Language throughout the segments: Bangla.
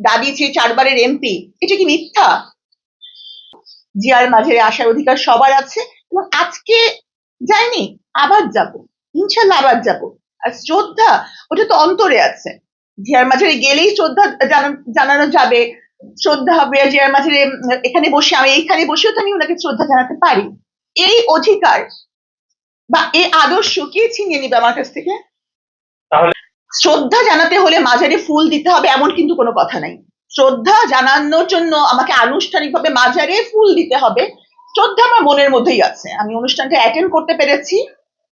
দাবি যে চারবারের এমপি এটা কি মিথ্যা? জিয়ার মাঝে আসার অধিকার সবার আছে এবং আজকে যায়নি আবার যাব ইনশাল্লাহ আবার যাব। আর শ্রদ্ধা ওটা তো অন্তরে আছে। জিয়ার মাঝারে গেলেই শ্রদ্ধা জানা- জানানো যাবে। শ্রদ্ধা হবে জিয়ার উম, এখানে বসে আমি এইখানে বসেও তো আমি ওনাকে শ্রদ্ধা জানাতে পারি। এই অধিকার বা এই আদর্শ কে ছিনিয়ে নিবে আমার কাছ থেকে? তাহলে- শ্রদ্ধা জানাতে হলে মাঝারে ফুল দিতে হবে, এমন কিন্তু কোনো কথা নাই। শ্রদ্ধা জানানোর জন্য আমাকে আনুষ্ঠানিকভাবে মাঝারে ফুল দিতে হবে। শ্রদ্ধা আমার মনের মধ্যেই আছে। আমি অনুষ্ঠানটা অ্যাটেন্ড করতে পেরেছি।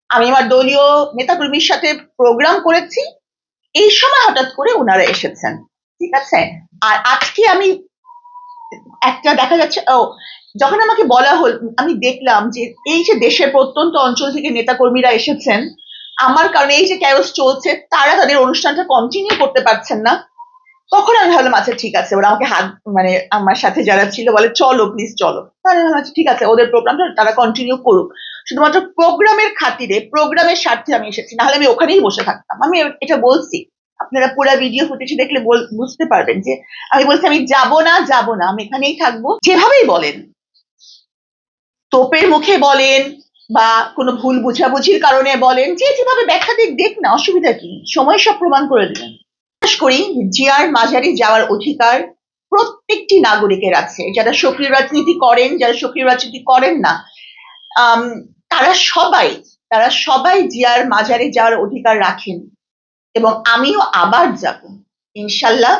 আমি আমার দলীয় নেতাকর্মীর সাথে প্রোগ্রাম করেছি। এই সময় হঠাৎ করে ওনারা এসেছেন। ঠিক আছে? আর আজকে আমি একটা দেখা যাচ্ছে, ও, যখন আমাকে বলা হল, আমি দেখলাম যে এই যে দেশের প্রত্যন্ত অঞ্চল থেকে নেতাকর্মীরা এসেছেন আমার কারণে এই যে ক্যারস চলছে তারা তাদের অনুষ্ঠানটা কন্টিনিউ করতে পারছেন না। তখন আমি ভাবলাম আচ্ছা ঠিক আছে ওরা আমাকে হাত মানে আমার সাথে যারা ছিল বলে চলো প্লিজ চলো। তাহলে আচ্ছা, ঠিক আছে ওদের প্রোগ্রামটা তারা কন্টিনিউ করুক। শুধুমাত্র প্রোগ্রামের খাতিরে প্রোগ্রামের স্বার্থে আমি এসেছি নাহলে আমি ওখানেই বসে থাকতাম। আমি এটা বলছি। আপনারা পুরো ভিডিও ফুটেজ দেখলে বুঝতে পারবেন যে আমি বলছি আমি যাব না যাব না আমি এখানেই থাকব। যেভাবেই বলেন তোপের মুখে বলেন বা কোনো ভুল বুঝাবুঝির কারণে বলেন যে যেভাবে ব্যাখ্যা দিক দেখ না, অসুবিধা কি? সময় সব প্রমাণ করে দেবেন বিশ্বাস করি, জিয়ার মাঝারি যাওয়ার অধিকার প্রত্যেকটি নাগরিকের আছে। যারা সক্রিয় রাজনীতি করেন, যারা সক্রিয় রাজনীতি করেন না তারা সবাই তারা সবাই জিয়ার মাঝারে যাওয়ার অধিকার রাখেন। এবং আমিও আবার যাব, ইনশাল্লাহ।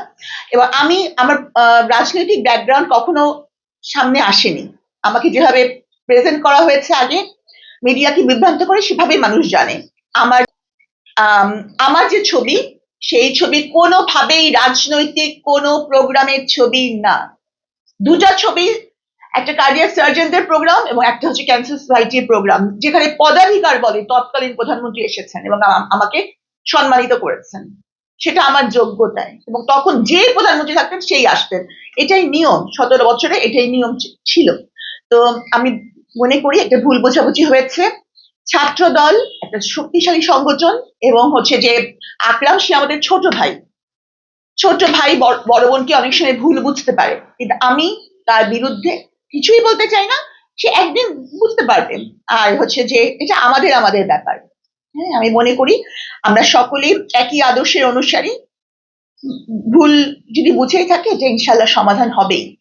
এবং আমি, আমার রাজনৈতিক ব্যাকগ্রাউন্ড কখনো সামনে আসেনি। আমাকে যেভাবে প্রেজেন্ট করা হয়েছে আগে মিডিয়াকে বিভ্রান্ত করে সেভাবেই মানুষ জানে। আমার আম, আমার যে ছবি সেই ছবি কোনোভাবেই রাজনৈতিক কোনো প্রোগ্রামের ছবি না। দুটা ছবি একটা কার্ডিয়াক সার্জনদের প্রোগ্রাম এবং একটা হচ্ছে ক্যান্সার সোসাইটির প্রোগ্রাম যেখানে পদাধিকার বলে তৎকালীন প্রধানমন্ত্রী এসেছেন এবং আম- আমাকে সম্মানিত করেছেন। সেটা আমার যোগ্যতায় এবং তখন যে প্রধানমন্ত্রী থাকতেন সেই আসতেন। এটাই নিয়ম সতেরো বছরে এটাই নিয়ম ছিল। তো আমি মনে করি একটা ভুল বোঝাবুঝি হয়েছে। ছাত্র দল একটা শক্তিশালী সংগঠন এবং হচ্ছে যে আকরাম, সে আমাদের ছোট ভাই। ছোট ভাই বড়- বোনকে অনেক সময় ভুল বুঝতে পারে। কিন্তু আমি তার বিরুদ্ধে কিছুই বলতে চাই না। সে একদিন বুঝতে পারবে। আর হচ্ছে যে এটা আমাদের আমাদের ব্যাপার। হ্যাঁ আমি মনে করি আমরা সকলেই একই আদর্শের অনুসারী। ভুল যদি বুঝেই থাকে, এটা ইনশাল্লাহ সমাধান হবেই।